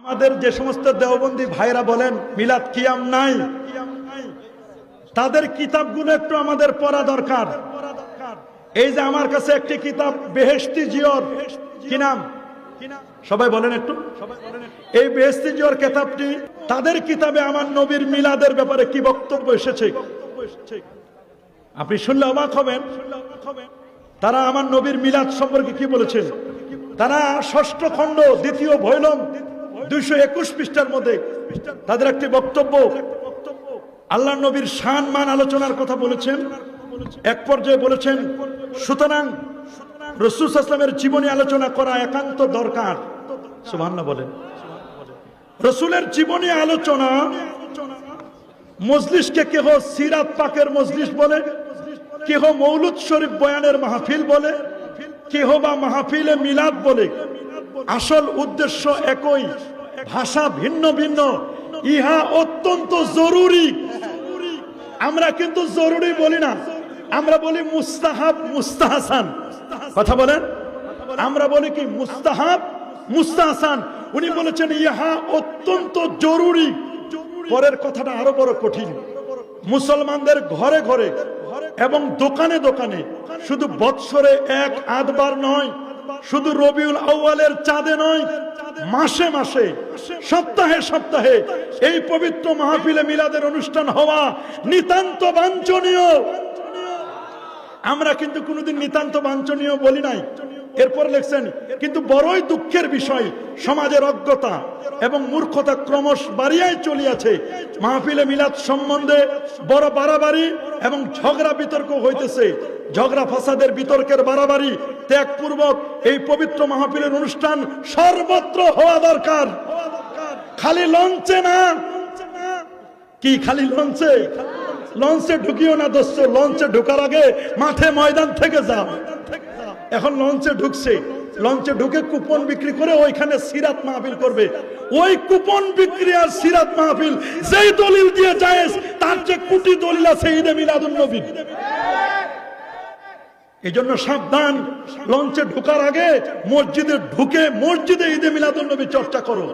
আমাদের যে সমস্ত দেওবন্দি ভাইরা বলেন, মিলাদ কিয়াম নাই। তাদের কিতাবগুলো একটু আমাদের পড়া দরকার। এই যে আমার কাছে একটি কিতাব বেহেস্তি জিওর কি নাম? সবাই বলেন একটু। এই বেহেস্তি জিওর কিতাবটি, তাদের কিতাবে আমার নবীর মিলাদের ব্যাপারে কি বক্তব্য এসেছে? আপনি শুনলে অবাক হবেন। তারা আমার নবীর মিলাদ সম্পর্কে কি বলেছেন? তারা ষষ্ঠ খণ্ড, দ্বিতীয় ভৈলম দুইশো একুশ পৃষ্ঠার মধ্যে তাদের একটি বক্তব্য, আল্লাহ নবীর শান মান আলোচনার কথা বলেছেন। এক পর্যায়ে বলেছেন, সুতরাং রসুল আসলামের জীবনী আলোচনা করা একান্ত দরকার। সুবহানাল্লাহ বলেন। রসুলের জীবনী আলোচনা মজলিসকে কেহ সিরাত পাকের মজলিস বলে, কেহ মৌলুদ শরীফ বয়ানের মাহফিল বলে, কেহ বা মাহফিলে মিলাদ বলে আসল উদ্দেশ্য একই। ভাষা ভিন্ন ভিন্ন। ইহা অত্যন্ত জরুরি। আমরা কিন্তু জরুরি বলি না। আমরা বলি মুস্তাহাব, মুস্তাহাসান। কথা বলেন? আমরা বলি কি মুস্তাহাব, মুস্তাহাসান। উনি বলেছেন, ইহা অত্যন্ত জরুরি। পরের কথাটা আরও বড় কঠিন। মুসলমানদের ঘরে ঘরে এবং দোকানে দোকানে শুধু বৎসরে এক, আধবার নয় শুধু রবিউল আউয়ালের চাঁদে নয়, মাসে মাসে, সপ্তাহে সপ্তাহে এই পবিত্র মাহফিলে মিলাদের অনুষ্ঠান হওয়া নিতান্ত বাঞ্ছনীয়। আমরা কিন্তু কোনোদিন নিতান্ত বাঞ্ছনীয় বলি নাই। এরপর লেখছেন, কিন্তু বড়ই দুঃখের বিষয়, সমাজের অজ্ঞতা এবং মূর্খতা ক্রমশ বাড়িয়াই চলিয়াছে। মাহফিলে মিলাদ সম্বন্ধে বড় বাড়াবাড়ি এবং ঝগড়া বিতর্ক হইতেছে। ঝগড়া, ফাসাদের বিতর্কের বাড়াবাড়ি ত্যাগপূর্বক এই পবিত্র মাহফিলের অনুষ্ঠান সর্বত্র হওয়া দরকার। খালি লঞ্চে না। কি খালি লঞ্চে? লঞ্চে ঢুকিও না দোস্ত, লঞ্চে ঢুকার আগে মাঠে ময়দান থেকে যাও। এখন লঞ্চে ঢুকছে। লঞ্চে ঢুকে কুপন বিক্রি করে ওইখানে সিরাত মাহফিল করবে। ওই কুপন বিক্রি আর সিরাত মাহফিল যেই দলিল দিয়ে যায় তার যে কুটি দলিল আছে ঈদে মিলাদুল নবী এই জন্য সাবধান। লঞ্চে ঢোকার আগে মসজিদে ঢুকে মসজিদে ঈদে মিলাদুল নবী চর্চা করো।